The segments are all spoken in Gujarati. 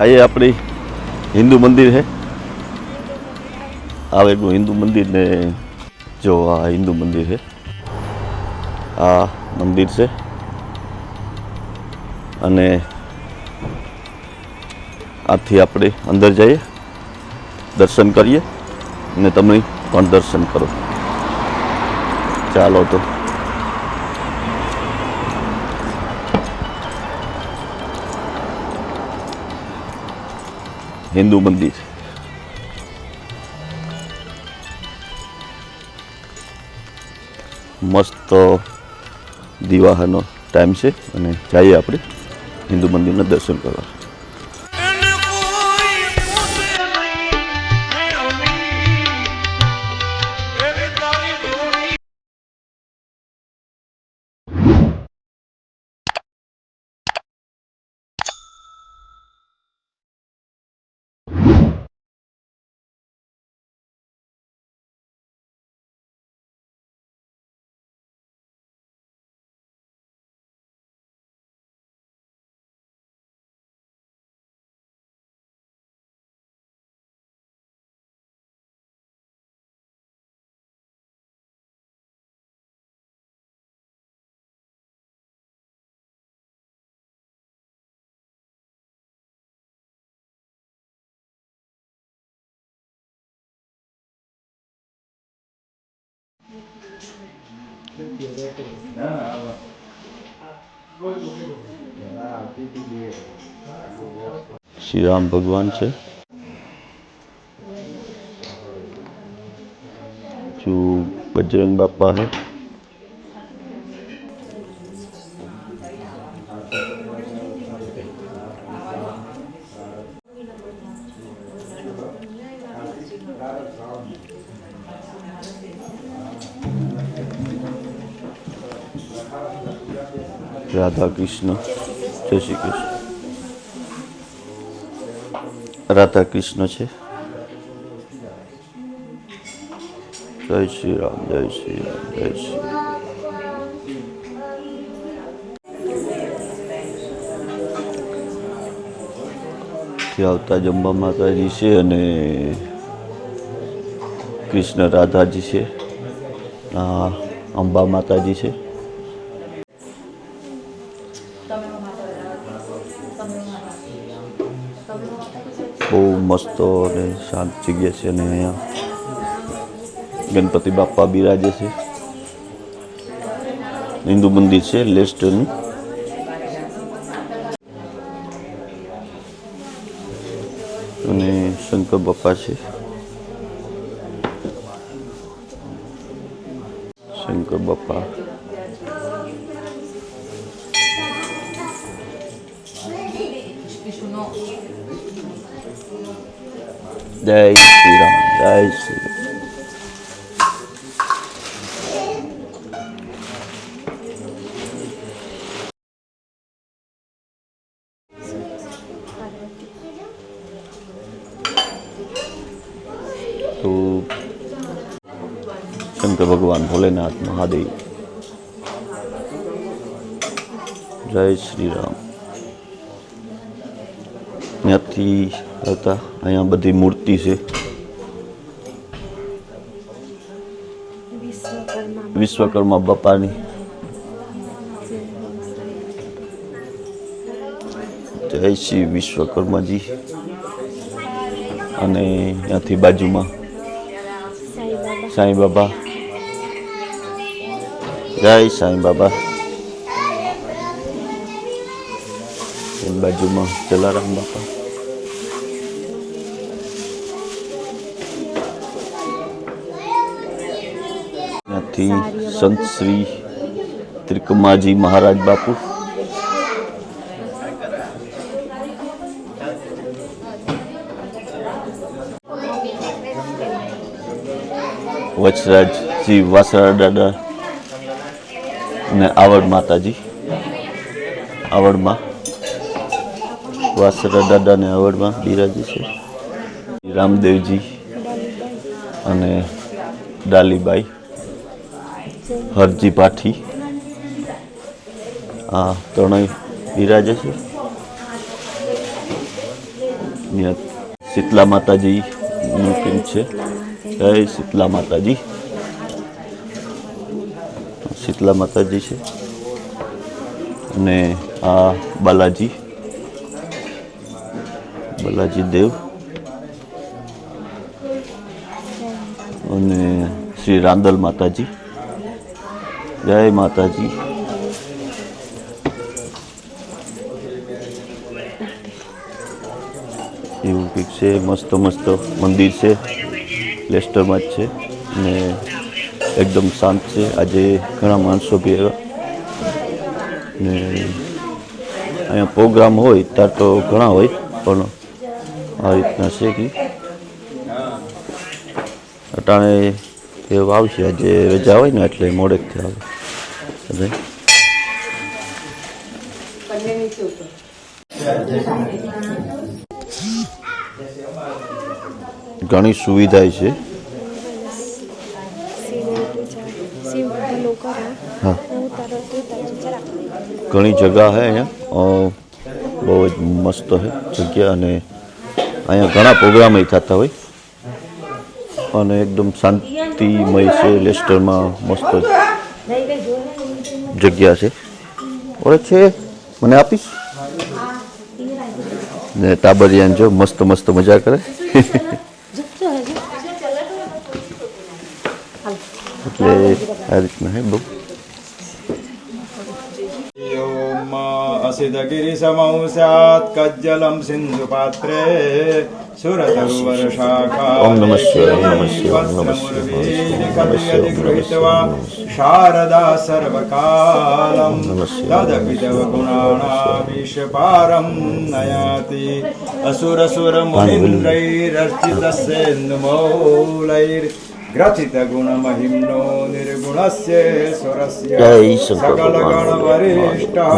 આ એ આપણી હિન્દુ મંદિર છે આવેલું હિન્દુ મંદિર ને જો આ હિન્દુ મંદિર છે આ મંદિર છે. અને આથી આપણે અંદર જઈએ, દર્શન કરીએ અને તમે પણ દર્શન કરો. ચાલો તો. હિન્દુ મંદિર. મસ્ત દિવાહાનો ટાઈમ છે અને જઈએ આપણે હિન્દુ મંદિરના દર્શન કરવા. શ્રી રામ ભગવાન છે. જો બજરંગ બાપા है રાધા કૃષ્ણ જય શ્રી કૃષ્ણ રાધા કૃષ્ણ છે જય શ્રી રામ જય શ્રી રામ જય શ્રી રામ આવતા જંબા માતાજી છે અને કૃષ્ણ રાધાજી છે. અંબા માતાજી છે. મસ્ત અને શાંત જગ્યા છે અને અહીંયા ગણપતિ બાપા બિરાજે છે હિન્દુ મંદિર છે લેસ્ટરનું અને શંકર બાપા છે શંકર બાપા જય શ્રી રામ જય શ્રી રામ તો શંકર ભગવાન ભોલેનાથ મહાદેવ જય શ્રી રામ ત્યાંથી હતા અહીંયા બધી મૂર્તિ છે વિશ્વકર્મા વિશ્વકર્મા બાપાની જય શ્રી વિશ્વકર્માજી અને ત્યાંથી બાજુમાં સાંઈ બાબા સાંઈ બાબા જય સાંઈ બાબા એની બાજુમાં જલારામ બાપા ત્યાંથી સંત શ્રી ત્રિકમાજી મહારાજ બાપુ. વચરાજજી વાસરા દાદા ને આવડ માતાજી. આવડમાં. વાસરા દાદા ને આવડમાં બિરાજી છે. રામદેવજી અને ડાલીબાઈ. હરજી પાઠી. આ ત્રણેય બિરાજે છે. શીતલા માતાજી નું કેમ છે? જય શીતલા માતાજી. શીતલા માતાજી છે. અને આ બાલાજી. બાલાજી દેવ. અને શ્રી રાંદલ માતાજી. જય માતાજી. એવું કંઈક છે, મસ્ત મસ્ત મંદિર છે, લેસ્ટરમાં જ છે ને એકદમ શાંત છે. આજે ઘણા માણસો બી આવ્યા ને અહીંયા પ્રોગ્રામ હોય, ત્યાં તો ઘણા હોય, પણ આ રીતના છે કે. અટાણે એવું આવશે. આજે રજા હોય ને એટલે મોડેકથી આવે. ઘણી સુવિધા છે. હા. હું ઘણી જગા હે અહીંયા. બહુ જ મસ્ત છે જગ્યા અને અહીંયા ઘણા પ્રોગ્રામ થતા હોય. અને એકદમ સુરતથી મૈસે લેસ્ટરમાં મસ્ત જગ્યા છે ઓળખ છે મને આપીશ ને તાબરિયાન જો મસ્ત મસ્ત મજા કરે એટલે આ રીતના હે બહુ અસિધ ગિરિ સમૌ સ્યાત કજ્જલમ સિંધુ પાત્રે ॐ नमः शिवाय, नमः शिवाय, नमः शिवाय, गृहीत्वा शारदा सर्वकालं नमः शिवाय, तदपि तव गुणाणामीशपारं नयाति असुरसुरमुनिन्द्रैरर्चितसेन्दुमौलैर्ग्रथितगुणमहिम्नो निर्गुणस्य स्वरस्य जय शङ्कर सकलगणवरिष्ठः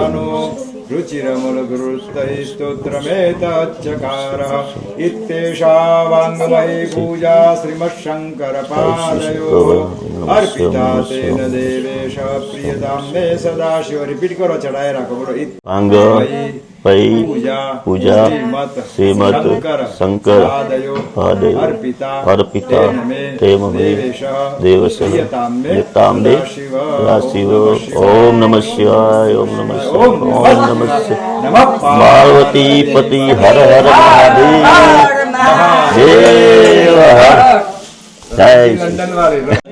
भगवान्। रुचिरमुलगुरुस्तैः स्तोत्रमेतच्चकारः इत्येषा वाङ्मयी पूजा श्रीमच्छङ्करपादयो अर्पिता तेन देवेश प्रियतां मे सदाशिव रिपीट करो चढ़ाए राखो बोलो वाङ्मयी પૈ પૂજા શ્રીમદ શંકર પાદયો અર્પિતા તેમ દેવસ યતાંબે શિવ ઓમ નમ શિવાય ઓમ નમ ઓમ નમ પાર્વતી પતિ હર હર મહાદેવ જય જય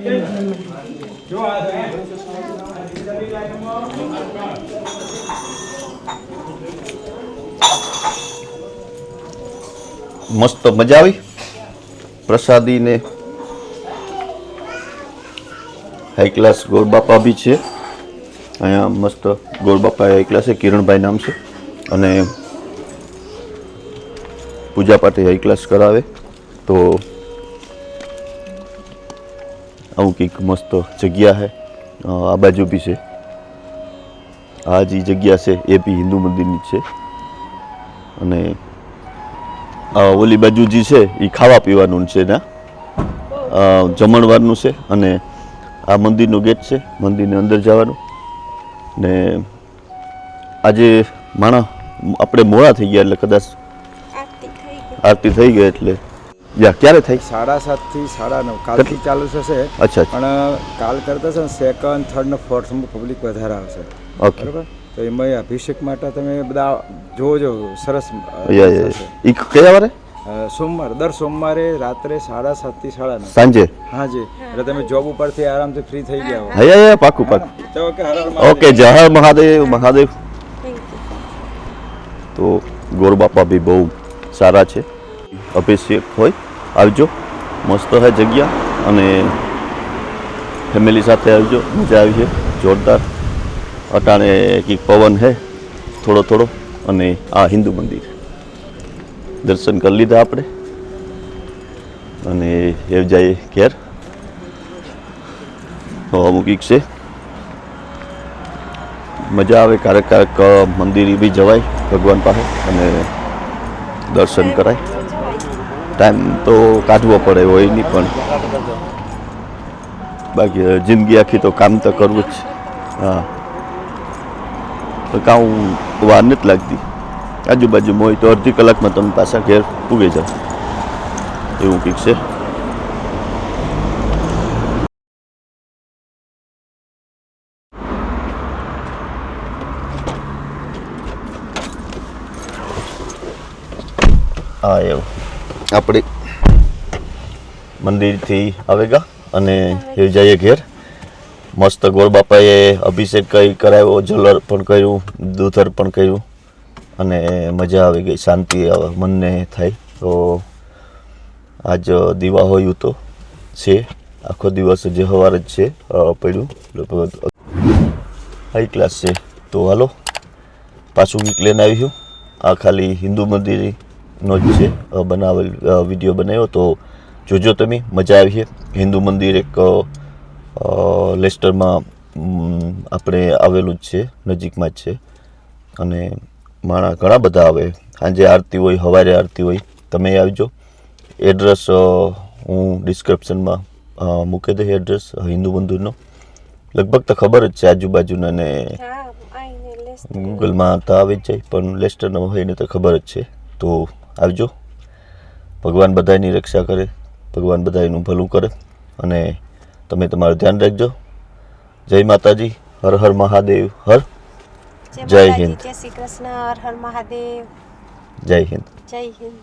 મસ્ત મજા આવી. પ્રસાદીને. હાઈ ક્લાસ ગોળબાપા બી છે. અહીંયા મસ્ત ગોળ બાપા હાઈ ક્લાસ છે. કિરણભાઈ નામ છે. અને પૂજા પાઠ હાઈ ક્લાસ કરાવે. તો આવું કંઈક મસ્ત જગ્યા છે. આ બાજુ બી છે. આ જે જગ્યા છે, એ બી હિન્દુ મંદિરની છે. અને ઓલી બાજુ જે છે એ ખાવા પીવાનું છે ને? અ, જમણવારનું છે અને આ મંદિરનો ગેટ છે મંદિરની અંદર જવાનું. ને આજે માણા આપણે મોડા થઈ ગયા એટલે કદાચ આરતી થઈ ગઈ. આરતી થઈ ગઈ એટલે. યા ક્યારે થઈ? સાડા સાતથી સાડા નવ કાલથી ચાલુ થશે. અચ્છા પણ કાલ કરતા છે ને સેકન્ડ થર્ડ ને ફોર્થ પબ્લિક વધારે આવશે. ઓકે બરાબર? તો એમાં અભિષેક માટે તમે બધા જોજો સરસ. ઈ કયા વારે? સોમવાર દર સોમવારે રાત્રે સાડા સાતથી સાડા નવ. સાંજે? હા જી. એટલે તમે જોબ ઉપરથી આરામથી ફ્રી થઈ ગયા હો હા યા પાકું પાકું. ઓકે જય હર મહાદેવ મહાદેવ. તો ગોર બાપા બી બહુ સારા છે. અભિષેક હોય આવજો. મસ્ત છે જગ્યા. અને ફેમિલી સાથે આવજો. મજા આવી છે. જોરદાર. અટાણે કંઈક પવન છે થોડો થોડો અને આ હિન્દુ મંદિર. દર્શન કરી લીધા આપણે. અને એ જઈએ ઘેર. તો અમુક છે. મજા આવે ક્યારેક ક્યારેક મંદિર બી જવાય ભગવાન પાસે અને દર્શન કરાય. ટાઈમ તો કાઢવો પડે હોય નહીં પણ. બાકી જિંદગી આખી તો કામ તો કરવું જ હા. કાં વાર નથી લાગતી. આજુબાજુમાં હોય તો અડધી કલાકમાં તમે પાછા ઘેર પૂગે જાઓ. એવું કંઈક છે. હા એવું. આપણે મંદિરથી આવેગા અને એ જઈએ ઘેર. મસ્ત ગોળ બાપાએ અભિષેક કઈ કરાવ્યો જલ અર્પણ કર્યું દૂધ અર્પણ કર્યું અને મજા આવી ગઈ, શાંતિ મનને થાય. તો આજ દીવા હોય તો છે. આખો દિવસ જે સવાર જ છે પડ્યું. હાઈ ક્લાસ છે. તો હાલો, પાછું વીક લઈને આવ્યું આ ખાલી હિન્દુ મંદિરનો જ છે. બનાવેલ વીડિયો બનાવ્યો. તો જોજો તમે, મજા આવી છે. હિન્દુ મંદિર એક લેસ્ટરમાં આપણે આવેલું જ છે નજીકમાં જ છે. અને માણા ઘણા બધા આવે. સાંજે આરતી હોય સવારે આરતી હોય. તમે આવજો. એડ્રેસ હું ડિસ્ક્રિપ્શનમાં મૂકી દઈશ એડ્રેસ હિન્દુ મંદિરનો લગભગ તો ખબર જ છે આજુબાજુના ને હા આઈને લેસ ગૂગલમાં તો આવી જ જાય પણ લેસ્ટરનો હોય એને તો ખબર જ છે. તો આવજો. ભગવાન બધાની રક્ષા કરે ભગવાન બધાનું ભલું કરે. અને તમે તમારું ધ્યાન રાખજો. જય માતાજી. હર હર મહાદેવ. હર. જય હિન્દ. જય શ્રી કૃષ્ણ. હર હર મહાદેવ. જય હિન્દ. જય હિન્દ.